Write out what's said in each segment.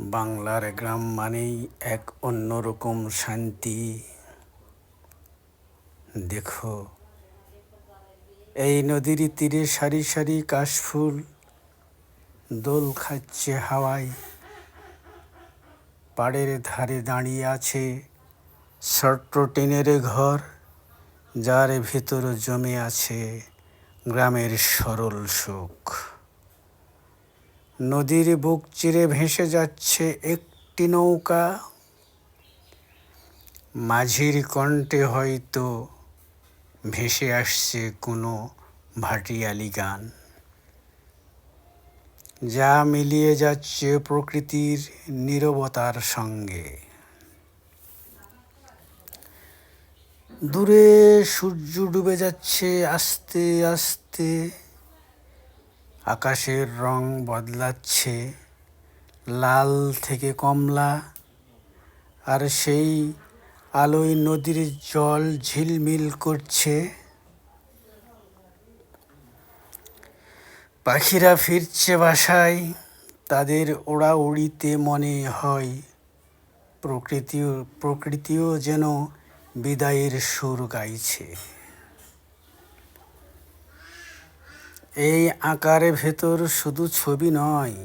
বাংলার গ্রাম মানেই এক অন্যরকম শান্তি। দেখো, এই নদীর তীরে সারি সারি কাশফুল, দোল খাচ্ছে হাওয়ায়, পাড়ের ধারে দাঁড়িয়ে আছে ছোট্ট টিনের ঘর, যার ভিতর জমে আছে গ্রামের সরল সুখ নদীর বুক চিরে ভেসে যাচ্ছে একটি নৌকা। মাঝির কণ্ঠে হয়তো ভেসে আসছে কোনো ভাটিয়ালি গান। যা মিলিয়ে যাচ্ছে প্রকৃতির নীরবতার সঙ্গে। দূরে সূর্য ডুবে যাচ্ছে আস্তে আস্তে। আকাশের রং বদলাচ্ছে, লাল থেকে কমলা, আর সেই আলোয় নদীর জল ঝিলমিল করছে। পাখিরা ফিরছে বাসায়, তাদের ওড়া উড়িতে মনে হয় প্রকৃতিও প্রকৃতিও যেন বিদায়ের সুর গাইছে। এই আকার ভেতর শুধু ছবি নয়,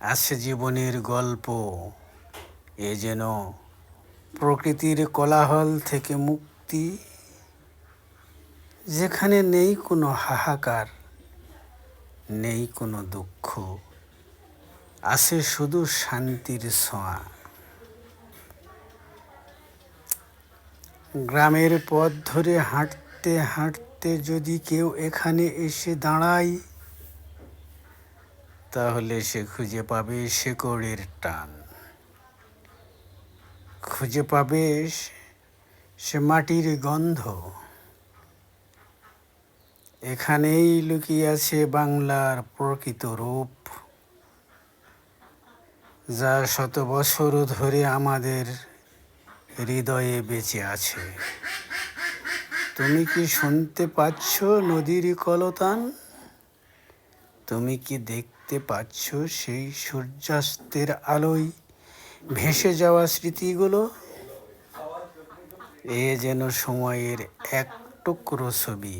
আছে জীবনের গল্প। এ যেন প্রকৃতির কোলাহল থেকে মুক্তি, যেখানে নেই কোনো হাহাকার, নেই কোনো দুঃখ, আছে শুধু শান্তির ছোঁয়া। গ্রামের পথ ধরে হাঁটতে হাঁটতে যদি কেউ এখানে এসে দাঁড়ায়, তাহলে সে খুঁজে পাবে শেকড়ের টান। খুঁজে পাবে সে মাটির গন্ধ। এখানেই লুকিয়ে আছে বাংলার প্রকৃত রূপ, যা শত বছর ধরে আমাদের হৃদয়ে বেঁচে আছে। তুমি কি শুনতে পাচ্ছ নদীর কলতান? তুমি কি দেখতে পাচ্ছ সেই সূর্যাস্তের আলোয় ভেসে যাওয়া স্মৃতিগুলো? এ যেন সময়ের এক টুকরো ছবি,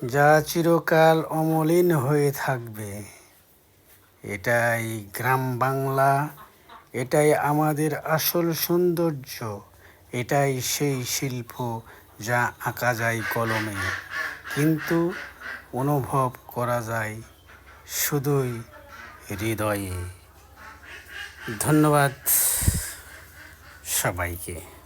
যা চিরকাল অমলিন হয়ে থাকবে। এটাই গ্রাম বাংলা, এটাই আমাদের আসল সৌন্দর্য। এটাই সেই শিল্প যা আঁকা যায় কলমে। কিন্তু অনুভব করা যায় শুধুই হৃদয়ে। ধন্যবাদ সবাইকে।